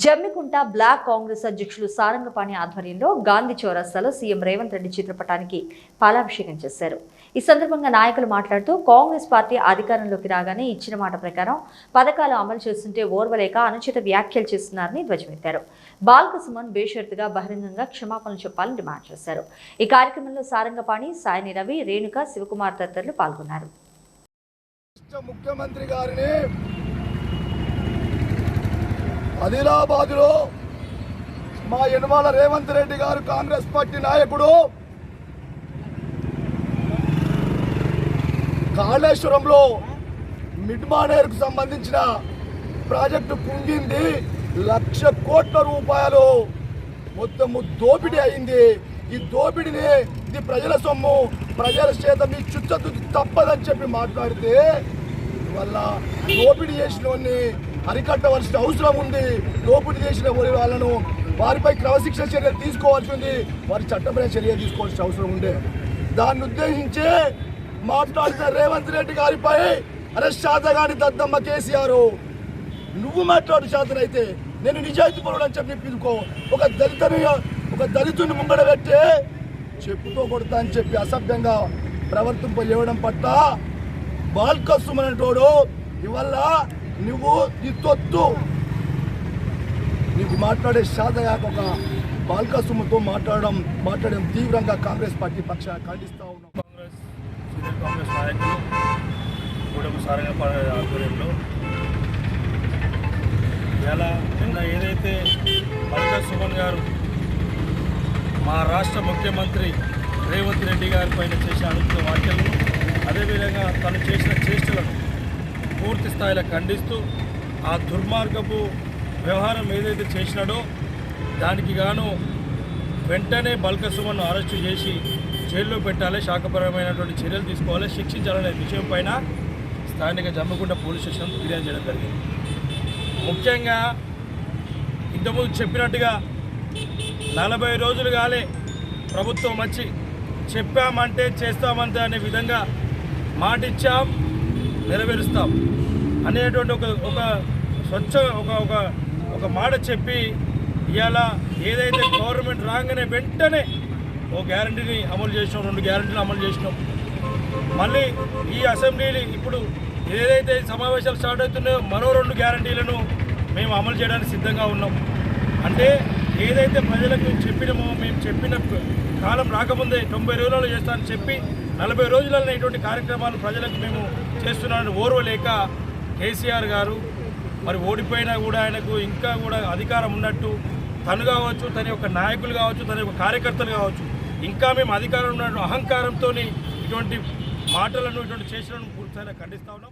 Jammikunta black Congress అధ్యక్షులు సారంగపాణి ఆధ్వర్యంలో గాంధీ చౌరస్తాలో సీఎం రేవంత్ రెడ్డి చిత్రపటానికి పాలాభిషేకం చేశారు. ఈ సందర్భంగా నాయకులు మాట్లాడుతూ కాంగ్రెస్ పార్టీ అధికారంలోకి రాగానే ఇచ్చిన మాట ప్రకారం పథకాలు అమలు చేస్తుంటే ఓర్వలేక అనుచిత వ్యాఖ్యలు చేస్తున్నారని ధ్వజమెత్తారు. బాల్క సుమన్ బేషరతుగా బహిరంగంగా క్షమాపణలు చెప్పాలని డిమాండ్ చేశారు. ఈ కార్యక్రమంలో సారంగపాణి సాయని రవి రేణుక శివకుమార్ తదితరులు పాల్గొన్నారు. ముఖ్యమంత్రి గారిని ఆదిలాబాదులో మా యనమాల రేవంత్ రెడ్డి గారు కాంగ్రెస్ పార్టీ నాయకుడు కాళేశ్వరంలో మిడ్ మానేరుకు సంబంధించిన ప్రాజెక్టు కుంగింది. లక్ష కోట్ల రూపాయలు మొత్తము దోపిడీ అయింది. ఈ దోపిడీని ఇది ప్రజల సొమ్ము ప్రజల చేత మీ చుచ్చదు తప్పదని చెప్పి మాట్లాడితే వల్ల దోపిడీ చేసిన వాడిని అరికట్టవలసిన అవసరం ఉంది. దోపిడీ చేసిన వారి వాళ్ళను వారిపై క్రమశిక్షణ చర్య తీసుకోవాల్సి ఉంది వారి చట్టపరమైన చర్య తీసుకోవాల్సిన అవసరం ఉండే. దాన్ని ఉద్దేశించి మాట్లాడిన రేవంత్ రెడ్డి గారిపై అరే శాతగాని దద్దమ్మ కేసీఆర్. నువ్వు మాట్లాడు శాతనైతే నేను నిజాయితీ పరుడు అని చెప్పి పిలుకో. ఒక దళితుని ఒక దళితుని ముంగడ పెట్టి చెప్పుతో కొడతా అని చెప్పి అసభ్యంగా ప్రవర్తింపలేవడం పట్ల బాల్కసుమనేటోడు ఇవల్ల నువ్వు నీ తొత్తు. నీకు మాట్లాడే శాతయాక ఒక బాల్కాసుమతో మాట్లాడడం మాట్లాడడం తీవ్రంగా కాంగ్రెస్ పార్టీ పక్ష ఖండిస్తా ఉన్నాం. కాంగ్రెస్ సీనియర్ కాంగ్రెస్ నాయకులు గూడెం సారంగ ఆధ్వర్యంలో ఇలా నిన్న ఏదైతే మల్కా సుమన్ గారు మా రాష్ట్ర ముఖ్యమంత్రి రేవంత్ రెడ్డి గారి పైన చేసే అనుకున్న వ్యాఖ్యలను అదేవిధంగా తను చేసిన పూర్తి స్థాయిలో ఖండిస్తూ ఆ దుర్మార్గపు వ్యవహారం ఏదైతే చేసినాడో దానికి గాను వెంటనే బల్కసుమను అరెస్టు చేసి జైల్లో పెట్టాలి శాఖపరమైనటువంటి చర్యలు తీసుకోవాలి శిక్షించాలనే విషయం పైన స్థానిక జమ్మకుంట పోలీస్ స్టేషన్ ఫిర్యాదు చేయడం జరిగింది. ముఖ్యంగా ఇంతకుముందు చెప్పినట్టుగా నలభై రోజులు కాలే ప్రభుత్వం వచ్చి చెప్పామంటే చేస్తామంటే అనే విధంగా మాటిచ్చాం. నెరవేరుస్తాం అనేటువంటి ఒక ఒక స్వచ్ఛ ఒక ఒక ఒక మాట చెప్పి ఇవాళ ఏదైతే గవర్నమెంట్ రాగానే వెంటనే ఓ గ్యారంటీని అమలు చేసినాం రెండు గ్యారంటీలు అమలు చేసినాం. మళ్ళీ ఈ అసెంబ్లీని ఇప్పుడు ఏదైతే సమావేశాలు స్టార్ట్ అవుతున్నాయో మరో రెండు గ్యారంటీలను మేము అమలు చేయడానికి సిద్ధంగా ఉన్నాం. అంటే ఏదైతే ప్రజలకు మేము చెప్పినామో మేము చెప్పిన కాలం రాకముందే తొంభై రోజులలో చేస్తానని చెప్పి నలభై రోజులలో ఇటువంటి కార్యక్రమాలు ప్రజలకు మేము చేస్తున్నామని ఓర్వలేక కేసీఆర్ గారు మరి ఓడిపోయినా కూడా ఆయనకు ఇంకా కూడా అధికారం ఉన్నట్టు తను కావచ్చు తన యొక్క నాయకులు కావచ్చు తన యొక్క కార్యకర్తలు కావచ్చు ఇంకా మేము అధికారం ఉన్న అహంకారంతో ఇటువంటి మాటలను ఇటువంటి చేసిన పూర్తిగా ఖండిస్తా ఉన్నాం.